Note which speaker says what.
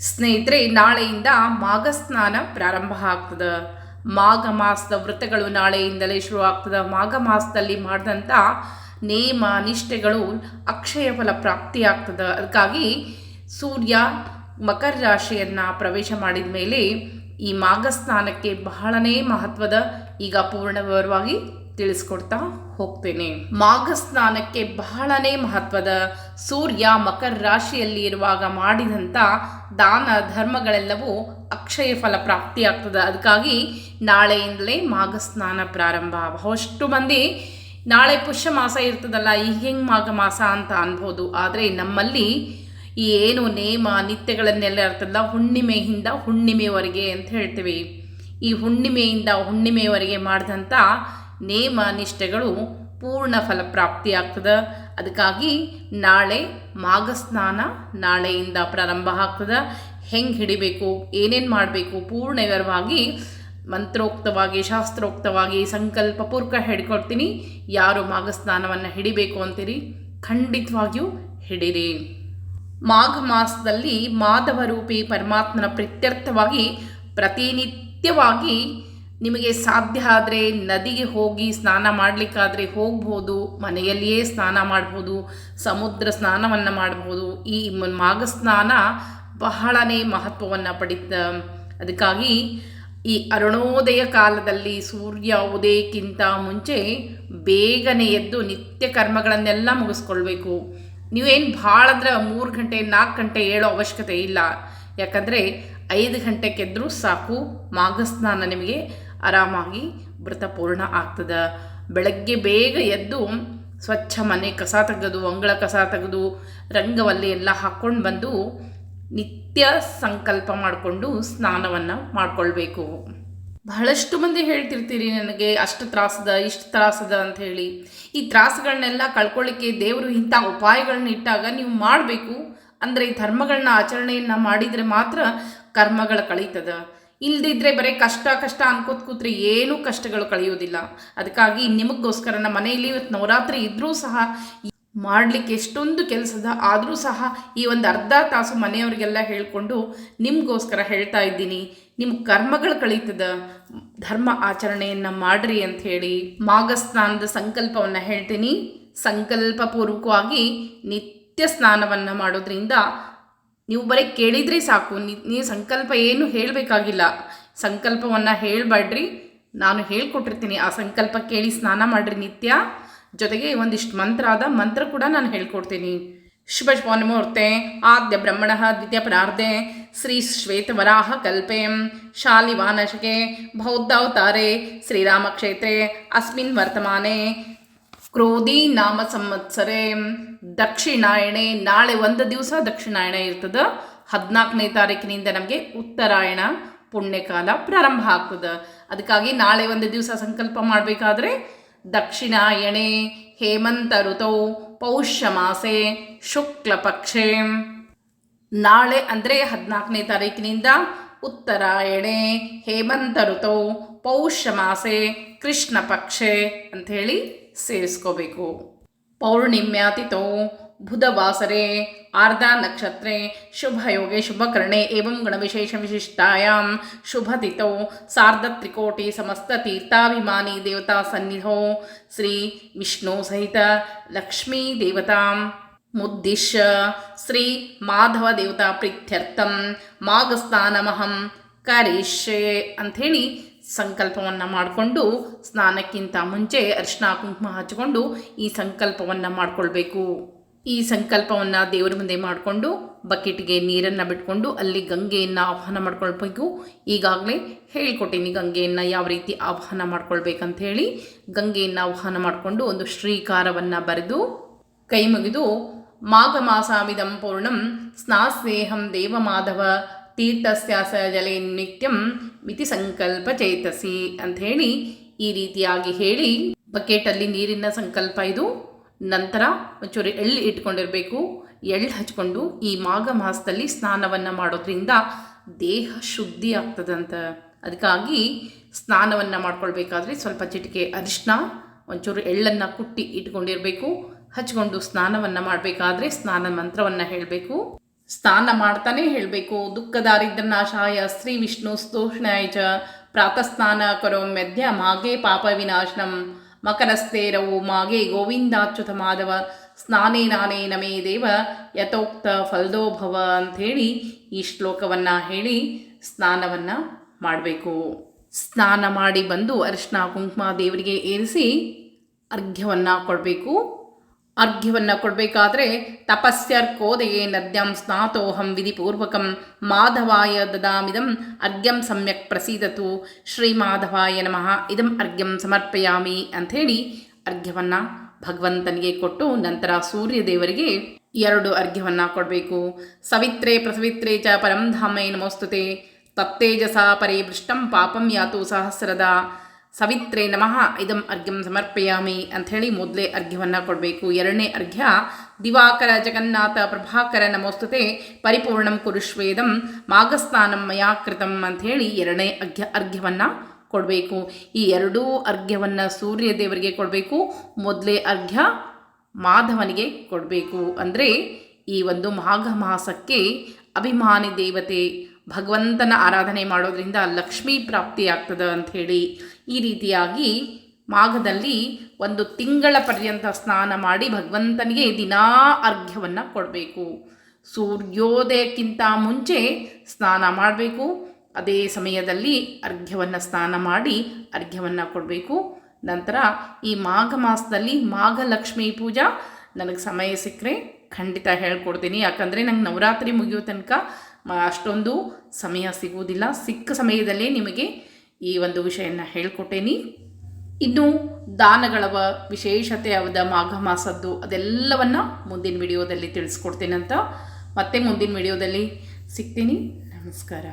Speaker 1: ಸ್ನೇಹಿತರೆ, ನಾಳೆಯಿಂದ ಮಾಘ ಸ್ನಾನ ಪ್ರಾರಂಭ ಆಗ್ತದೆ. ಮಾಘ ಮಾಸದ ವ್ರತಗಳು ನಾಳೆಯಿಂದಲೇ ಶುರು ಆಗ್ತದೆ ಮಾಘ ಮಾಸದಲ್ಲಿ ಮಾಡಿದಂಥ ನೇಮ, ನಿಷ್ಠೆಗಳು ಅಕ್ಷಯ ಫಲ ಪ್ರಾಪ್ತಿ ಆಗ್ತದೆ. ಅದಕ್ಕಾಗಿ ಸೂರ್ಯ ಮಕರ ರಾಶಿಯನ್ನು ಪ್ರವೇಶ ಮಾಡಿದ ಮೇಲೆ ಈ ಮಾಘ ಸ್ನಾನಕ್ಕೆ ಬಹಳನೇ ಮಹತ್ವದ ಈಗ ಪೂರ್ಣ ವಿವರವಾಗಿ ತಿಳಿಸ್ಕೊಡ್ತಾ ಹೋಗ್ತೇನೆ. ಮಾಘ ಸ್ನಾನಕ್ಕೆ ಬಹಳನೇ ಮಹತ್ವದ ಸೂರ್ಯ ಮಕರ ರಾಶಿಯಲ್ಲಿ ಇರುವಾಗ ಮಾಡಿದಂಥ ದಾನ ಧರ್ಮಗಳೆಲ್ಲವೂ ಅಕ್ಷಯ ಫಲ ಪ್ರಾಪ್ತಿಯಾಗ್ತದೆ. ಅದಕ್ಕಾಗಿ ನಾಳೆಯಿಂದಲೇ ಮಾಘ ಸ್ನಾನ ಪ್ರಾರಂಭ. ಬಹಳಷ್ಟು ಮಂದಿ ನಾಳೆ ಪುಷ್ಯ ಮಾಸ ಇರ್ತದಲ್ಲ ಈಗ ಹೆಂಗೆ ಮಾಘ ಮಾಸ ಅಂತ ಅನ್ಬೋದು. ಆದರೆ ನಮ್ಮಲ್ಲಿ ಈ ಏನು ನೇಮ ನಿತ್ಯಗಳನ್ನೆಲ್ಲ ಇರ್ತದಲ್ಲ, ಹುಣ್ಣಿಮೆಯಿಂದ ಹುಣ್ಣಿಮೆವರೆಗೆ ಅಂತ ಹೇಳ್ತೀವಿ. ಈ ಹುಣ್ಣಿಮೆಯಿಂದ ಹುಣ್ಣಿಮೆವರೆಗೆ ಮಾಡಿದಂಥ ನೇಮ ನಿಷ್ಠೆಗಳು ಪೂರ್ಣ ಫಲ ಪ್ರಾಪ್ತಿಯಾಗ್ತದೆ. ಅದಕ್ಕಾಗಿ ನಾಳೆ ಮಾಘಸ್ನಾನ ನಾಳೆಯಿಂದ ಪ್ರಾರಂಭ ಆಗ್ತದೆ. ಹೆಂಗೆ ಹಿಡಿಬೇಕು, ಏನೇನು ಮಾಡಬೇಕು, ಪೂರ್ಣ ವಿವರವಾಗಿ ಮಂತ್ರೋಕ್ತವಾಗಿ, ಶಾಸ್ತ್ರೋಕ್ತವಾಗಿ ಸಂಕಲ್ಪ ಪೂರ್ವಕ ಹಿಡ್ಕೊಡ್ತೀನಿ ಯಾರು ಮಾಘಸ್ನಾನವನ್ನು ಹಿಡಿಬೇಕು ಅಂತೀರಿ, ಖಂಡಿತವಾಗಿಯೂ ಹಿಡಿರಿ. ಮಾಘ ಮಾಸದಲ್ಲಿ ಮಾಧವ ರೂಪಿ ಪರಮಾತ್ಮನ ಪ್ರತ್ಯರ್ಥವಾಗಿ ಪ್ರತಿನಿತ್ಯವಾಗಿ ನಿಮಗೆ ಸಾಧ್ಯ ಆದರೆ ನದಿಗೆ ಹೋಗಿ ಸ್ನಾನ ಮಾಡಲಿಕ್ಕಾದರೆ ಹೋಗ್ಬೋದು, ಮನೆಯಲ್ಲಿಯೇ ಸ್ನಾನ ಮಾಡ್ಬೋದು, ಸಮುದ್ರ ಸ್ನಾನವನ್ನು ಮಾಡ್ಬೋದು. ಈ ಮಾಘ ಸ್ನಾನ ಬಹಳನೇ ಮಹತ್ವವನ್ನು ಪಡಿತ ಅದಕ್ಕಾಗಿ ಈ ಅರುಣೋದಯ ಕಾಲದಲ್ಲಿ ಸೂರ್ಯ ಉದಯಕ್ಕಿಂತ ಮುಂಚೆ ಬೇಗನೆ ಎದ್ದು ನಿತ್ಯ ಕರ್ಮಗಳನ್ನೆಲ್ಲ ಮುಗಿಸ್ಕೊಳ್ಬೇಕು. ನೀವೇನು ಭಾಳ ಅಂದ್ರೆ ಮೂರು ಗಂಟೆ ನಾಲ್ಕು ಗಂಟೆ ಹೇಳೋ ಅವಶ್ಯಕತೆ ಇಲ್ಲ. ಯಾಕಂದರೆ ಐದು ಗಂಟೆಗೆದ್ದರೂ ಸಾಕು ಮಾಘಸ್ನಾನ ನಿಮಗೆ ಆರಾಮಾಗಿ ವ್ರತ ಪೂರ್ಣ ಆಗ್ತದೆ. ಬೆಳಗ್ಗೆ ಬೇಗ ಎದ್ದು ಸ್ವಚ್ಛ ಮನೆ, ಕಸ ತೆಗೆದು, ಅಂಗಳ ಕಸ ತೆಗೆದು, ರಂಗವಲ್ಲಿ ಎಲ್ಲ ಹಾಕ್ಕೊಂಡು ಬಂದು ನಿತ್ಯ ಸಂಕಲ್ಪ ಮಾಡಿಕೊಂಡು ಸ್ನಾನವನ್ನು ಮಾಡಿಕೊಳ್ಬೇಕು. ಬಹಳಷ್ಟು ಮಂದಿ ಹೇಳ್ತಿರ್ತೀರಿ ನನಗೆ, ಅಷ್ಟು ತ್ರಾಸದ, ಇಷ್ಟು ತ್ರಾಸದ ಅಂತ ಹೇಳಿ. ಈ ತ್ರಾಸಗಳನ್ನೆಲ್ಲ ಕಳ್ಕೊಳ್ಳಿಕ್ಕೆ ದೇವರು ಇಂಥ ಉಪಾಯಗಳನ್ನ ಇಟ್ಟಾಗ ನೀವು ಮಾಡಬೇಕು. ಅಂದರೆ ಈ ಧರ್ಮಗಳನ್ನ ಆಚರಣೆಯನ್ನು ಮಾಡಿದರೆ ಮಾತ್ರ ಕರ್ಮಗಳು ಕಳೀತದ. ಇಲ್ದಿದ್ರೆ ಬರೀ ಕಷ್ಟ ಕಷ್ಟ ಅನ್ಕೋತ ಕೂತ್ರೆ ಏನೂ ಕಷ್ಟಗಳು ಕಳೆಯೋದಿಲ್ಲ. ಅದಕ್ಕಾಗಿ ನಿಮಗೋಸ್ಕರ ನಮ್ಮ ಮನೆಯಲ್ಲಿ ಇವತ್ತು ನವರಾತ್ರಿ ಇದ್ದರೂ ಸಹ ಮಾಡಲಿಕ್ಕೆ ಎಷ್ಟೊಂದು ಕೆಲಸದ ಆದರೂ ಸಹ ಈ ಒಂದು ಅರ್ಧ ತಾಸು ಮನೆಯವರಿಗೆಲ್ಲ ಹೇಳಿಕೊಂಡು ನಿಮಗೋಸ್ಕರ ಹೇಳ್ತಾ ಇದ್ದೀನಿ. ನಿಮ್ಮ ಕರ್ಮಗಳು ಕಳೀತದ, ಧರ್ಮ ಆಚರಣೆಯನ್ನು ಮಾಡ್ರಿ ಅಂತ ಹೇಳಿ ಮಾಘ ಸ್ನಾನದ ಸಂಕಲ್ಪವನ್ನು ಹೇಳ್ತೀನಿ. ಸಂಕಲ್ಪ ಪೂರ್ವಕವಾಗಿ ನಿತ್ಯ ಸ್ನಾನವನ್ನು ಮಾಡೋದ್ರಿಂದ ನೀವು ಬರೀ ಕೇಳಿದರೆ ಸಾಕು. ನೀವು ಸಂಕಲ್ಪ ಏನು ಹೇಳಬೇಕಾಗಿಲ್ಲ. ಸಂಕಲ್ಪವನ್ನು ಹೇಳಬೇಡ್ರಿ. ನಾನು ಹೇಳ್ಕೊಟ್ಟಿರ್ತೀನಿ. ಆ ಸಂಕಲ್ಪ ಕೇಳಿ ಸ್ನಾನ ಮಾಡಿರಿ ನಿತ್ಯ. ಜೊತೆಗೆ ಒಂದಿಷ್ಟು ಮಂತ್ರ ಆದ ಮಂತ್ರ ಕೂಡ ನಾನು ಹೇಳ್ಕೊಡ್ತೀನಿ. ಶುಭ ಮುಹೂರ್ತೆ ಆದ್ಯ ಬ್ರಹ್ಮಣ ದ್ವಿತೀಯ ಪರಾರ್ಧೆ ಶ್ರೀ ಶ್ವೇತವರಾಹ ಕಲ್ಪೆ ಶಾಲಿವಾನಶಕೆ ಬೌದ್ಧಾವತಾರೆ ಶ್ರೀರಾಮಕ್ಷೇತ್ರೆ ಅಸ್ಮಿನ್ ವರ್ತಮಾನೆ ಕ್ರೋಧಿ ನಾಮ ಸಂವತ್ಸರೆ, ದಕ್ಷಿಣಾಯಣೆ, ನಾಳೆ ಒಂದು ದಿವಸ ದಕ್ಷಿಣಾಯಣ ಇರ್ತದೆ. ಹದಿನಾಲ್ಕನೇ ತಾರೀಕಿನಿಂದ ನಮಗೆ ಉತ್ತರಾಯಣ ಪುಣ್ಯಕಾಲ ಪ್ರಾರಂಭ ಆಗ್ತದೆ. ಅದಕ್ಕಾಗಿ ನಾಳೆ ಒಂದು ದಿವಸ ಸಂಕಲ್ಪ ಮಾಡಬೇಕಾದ್ರೆ ದಕ್ಷಿಣಾಯಣೆ, ಹೇಮಂತ ಋತೌ ಪೌಷ್ಯ ಮಾಸೆ ಶುಕ್ಲ ಪಕ್ಷೆ ನಾಳೆ ಅಂದರೆ ಹದಿನಾಲ್ಕನೇ ತಾರೀಕಿನಿಂದ ಉತ್ತರಾಯಣೆ. ಹೇಮಂತ ಋತೌ ಪೌಷ ಮಾಸೆ ಕೃಷ್ಣ ಪಕ್ಷೆ ಅಂಥೇಳಿ ಸೇರಿಸ್ಕೋಬೇಕು. ಪೌರ್ಣಿಮ್ಯಾತಿಥೌ ಬುಧವಾಸರೆ ಆರ್ಧ ನಕ್ಷತ್ರೆ ಶುಭಯೋಗೆ ಶುಭಕರ್ಣೆ ಏವಂ ಗಣವಿಶೇಷ ವಿಶಿಷ್ಟಾಯಾಂ ಸಾರ್ಧ ತ್ರಿಕೋಟಿ ಸಮಸ್ತ ತೀರ್ಥಾಭಿಮಾನಿ ದೇವತಾ ಸನ್ನಿಧೌ. ಶ್ರೀ ವಿಷ್ಣು ಸಹಿತ ಲಕ್ಷ್ಮೀ ದೇವತಾಂ. ಮುದ್ದಿಶ್ಯ ಶ್ರೀ ಮಾಧವ ದೇವತಾ ಪ್ರೀತ್ಯರ್ಥಂ ಮಾಘಸ್ನಾನಮಹಂ ಕರಿಷ್ಯೆ ಅಂಥೇಳಿ ಸಂಕಲ್ಪವನ್ನು ಮಾಡಿಕೊಂಡು ಸ್ನಾನಕ್ಕಿಂತ ಮುಂಚೆ ಅರಿಶಿನ ಕುಂಕುಮ ಹಚ್ಕೊಂಡು ಈ ಸಂಕಲ್ಪವನ್ನು ಮಾಡಿಕೊಳ್ಬೇಕು. ಈ ಸಂಕಲ್ಪವನ್ನು ದೇವರ ಮುಂದೆ ಮಾಡಿಕೊಂಡು ಬಕೆಟ್ಗೆ ನೀರನ್ನು ಬಿಟ್ಕೊಂಡು ಅಲ್ಲಿ ಗಂಗೆಯನ್ನು ಆಹ್ವಾನ ಮಾಡ್ಕೊಳ್ಬೇಕು. ಈಗಾಗಲೇ ಹೇಳ್ಕೊಟ್ಟಿನಿ ಗಂಗೆಯನ್ನು ಯಾವ ರೀತಿ ಆಹ್ವಾನ ಮಾಡ್ಕೊಳ್ಬೇಕಂಥೇಳಿ. ಗಂಗೆಯನ್ನು ಆಹ್ವಾನ ಮಾಡಿಕೊಂಡು ಒಂದು ಶ್ರೀಕಾರವನ್ನು ಬರೆದು ಕೈ ಮುಗಿದು ಮಾಸಾಮಿದಂ ಪೂರ್ಣಂ ಸ್ನಾಸ್ನೇಹಂ ದೇವಮಾಧವ ತೀರ್ಥಸ್ಯಾಸ ಜಲೆ ನಿತ್ಯಂ ಮಿತಿ ಸಂಕಲ್ಪ ಚೇತಸಿ ಅಂಥೇಳಿ ಈ ರೀತಿಯಾಗಿ ಹೇಳಿ ಬಕೆಟಲ್ಲಿ ನೀರಿನ ಸಂಕಲ್ಪ ಇದು. ನಂತರ ಒಂಚೂರು ಎಳ್ಳು ಇಟ್ಕೊಂಡಿರಬೇಕು. ಎಳ್ಳು ಹಚ್ಕೊಂಡು ಈ ಮಾಘ ಮಾಸದಲ್ಲಿ ಸ್ನಾನವನ್ನು ಮಾಡೋದ್ರಿಂದ ದೇಹ ಶುದ್ಧಿ ಆಗ್ತದಂತ. ಅದಕ್ಕಾಗಿ ಸ್ನಾನವನ್ನು ಮಾಡ್ಕೊಳ್ಬೇಕಾದ್ರೆ ಸ್ವಲ್ಪ ಚಿಟಿಕೆ ಅರಿಶಿನ ಒಂಚೂರು ಎಳ್ಳನ್ನು ಕುಟ್ಟಿ ಇಟ್ಕೊಂಡಿರಬೇಕು. ಹಚ್ಕೊಂಡು ಸ್ನಾನವನ್ನು ಮಾಡಬೇಕಾದ್ರೆ ಸ್ನಾನ ಮಂತ್ರವನ್ನು ಹೇಳಬೇಕು. ಸ್ನಾನ ಮಾಡ್ತಾನೆ ಹೇಳಬೇಕು. ದುಃಖ ದಾರಿದ್ರ್ಯನಾಶಾಯ ಶ್ರೀ ವಿಷ್ಣು ಸ್ತೋಷ್ಣಾಯ ಚ. ಪ್ರಾತಃಸ್ನಾನ ಕರೋ ಮಧ್ಯ ಮಾಗೆ ಪಾಪ ವಿನಾಶನಂ. ಮಕರಸ್ಥೇರವು ಮಾಗೆ ಗೋವಿಂದಾಚ್ಯುತ ಮಾಧವ. ಸ್ನಾನೇ ನಾನೇ ನಮೇ ದೇವ. ಯಥೋಕ್ತ ಫಲದೋಭವ ಅಂಥೇಳಿ ಈ ಶ್ಲೋಕವನ್ನು ಹೇಳಿ ಸ್ನಾನವನ್ನು ಮಾಡಬೇಕು. ಸ್ನಾನ ಮಾಡಿ ಬಂದು ಅರಿಶಿನ ಕುಂಕುಮ ದೇವರಿಗೆ ಏರಿಸಿ ಅರ್ಘ್ಯವನ್ನು ಕೊಡಬೇಕು. ಅರ್ಘ್ಯವನ್ನು ಕೊಡಬೇಕಾದ್ರೆ ತಪಸ್ಯರ್ಕೋದಯೇ ನದ್ಯಂ ಸ್ನಾತೋಹಂ ವಿಧಿಪೂರ್ವಕಂ. ಮಾಧವಾಯ ದದಾಮಿದಂ, ಅರ್ಘ್ಯಂ ಸಮ್ಯಕ್ ಪ್ರಸೀದತು. ಶ್ರೀಮಾಧವಾಯ ನಮಃ, ಇದಂ ಅರ್ಘ್ಯಂ ಸಮರ್ಪಯಾಮಿ ಅಂಥೇಳಿ ಅರ್ಘ್ಯವನ್ನು ಭಗವಂತನಿಗೆ ಕೊಟ್ಟು ನಂತರ ಸೂರ್ಯ ದೇವರಿಗೆ ಎರಡು ಅರ್ಘ್ಯವನ್ನು ಕೊಡಬೇಕು. ಸವಿತ್ರೆ ಪ್ರಸವಿತ್ರೆ ಚ ಪರಂ ಧಾಮೇ ನಮೋಸ್ತುತೆ. ತತ್ತೇಜಸ ಪರೇ ಪಾಪಂ ಯಾತು ಸಹಸ್ರದ. ಸವಿತ್ರೇ ನಮಃ, ಇದಂ ಅರ್ಘ್ಯಂ ಸಮರ್ಪಯಾಮಿ ಅಂಥೇಳಿ ಮೊದಲೇ ಅರ್ಘ್ಯವನ್ನು ಕೊಡಬೇಕು. ಎರಡನೇ ಅರ್ಘ್ಯ, ದಿವಾಕರ ಜಗನ್ನಾಥ ಪ್ರಭಾಕರ ನಮೋಸ್ತುತೆ ಪರಿಪೂರ್ಣಂ ಕುರುಶ್ವೇದಂ ಮಾಘಸ್ನಾನಂ ಮಯಾ ಕೃತಂ ಅಂಥೇಳಿ ಎರಡನೇ ಅರ್ಘ್ಯ, ಅರ್ಘ್ಯವನ್ನು ಕೊಡಬೇಕು. ಈ ಎರಡೂ ಅರ್ಘ್ಯವನ್ನು ಸೂರ್ಯ ದೇವರಿಗೆ ಕೊಡಬೇಕು. ಮೊದಲೇ ಅರ್ಘ್ಯ ಮಾಧವನಿಗೆ ಕೊಡಬೇಕು. ಅಂದರೆ ಈ ಒಂದು ಮಾಘ ಮಾಸಕ್ಕೆ ಅಭಿಮಾನಿ ದೇವತೆ ಭಗವಂತನ ಆರಾಧನೆ ಮಾಡೋದ್ರಿಂದ ಲಕ್ಷ್ಮೀ ಪ್ರಾಪ್ತಿಯಾಗ್ತದೆ ಅಂಥೇಳಿ ಈ ರೀತಿಯಾಗಿ ಮಾಘದಲ್ಲಿ ಒಂದು ತಿಂಗಳ ಪರ್ಯಂತ ಸ್ನಾನ ಮಾಡಿ ಭಗವಂತನಿಗೆ ದಿನಾ ಅರ್ಘ್ಯವನ್ನು ಕೊಡಬೇಕು. ಸೂರ್ಯೋದಯಕ್ಕಿಂತ ಮುಂಚೆ ಸ್ನಾನ ಮಾಡಬೇಕು. ಅದೇ ಸಮಯದಲ್ಲಿ ಅರ್ಘ್ಯವನ್ನು ಸ್ನಾನ ಮಾಡಿ ಅರ್ಘ್ಯವನ್ನು ಕೊಡಬೇಕು. ನಂತರ ಈ ಮಾಘ ಮಾಸದಲ್ಲಿ ಮಾಘಲಕ್ಷ್ಮಿ ಪೂಜಾ. ನನಗೆ ಸಮಯ ಸಿಕ್ಕರೆ ಖಂಡಿತ ಹೇಳ್ಕೊಡ್ತೀನಿ. ಯಾಕಂದರೆ ನಂಗೆ ನವರಾತ್ರಿ ಮುಗಿಯೋ ತನಕ ಅಷ್ಟೊಂದು ಸಮಯ ಸಿಗುವುದಿಲ್ಲ. ಸಿಕ್ಕ ಸಮಯದಲ್ಲೇ ನಿಮಗೆ ಈ ಒಂದು ವಿಷಯನ ಹೇಳ್ಕೊಟ್ಟೇನಿ. ಇನ್ನು ದಾನಗಳ ವಿಶೇಷತೆ ಯಾವ್ದು ಮಾಘ ಮಾಸದ್ದು ಅದೆಲ್ಲವನ್ನು ಮುಂದಿನ ವಿಡಿಯೋದಲ್ಲಿ ತಿಳಿಸ್ಕೊಡ್ತೇನಂತ ಮತ್ತೆ ಮುಂದಿನ ವಿಡಿಯೋದಲ್ಲಿ ಸಿಗ್ತೀನಿ. ನಮಸ್ಕಾರ.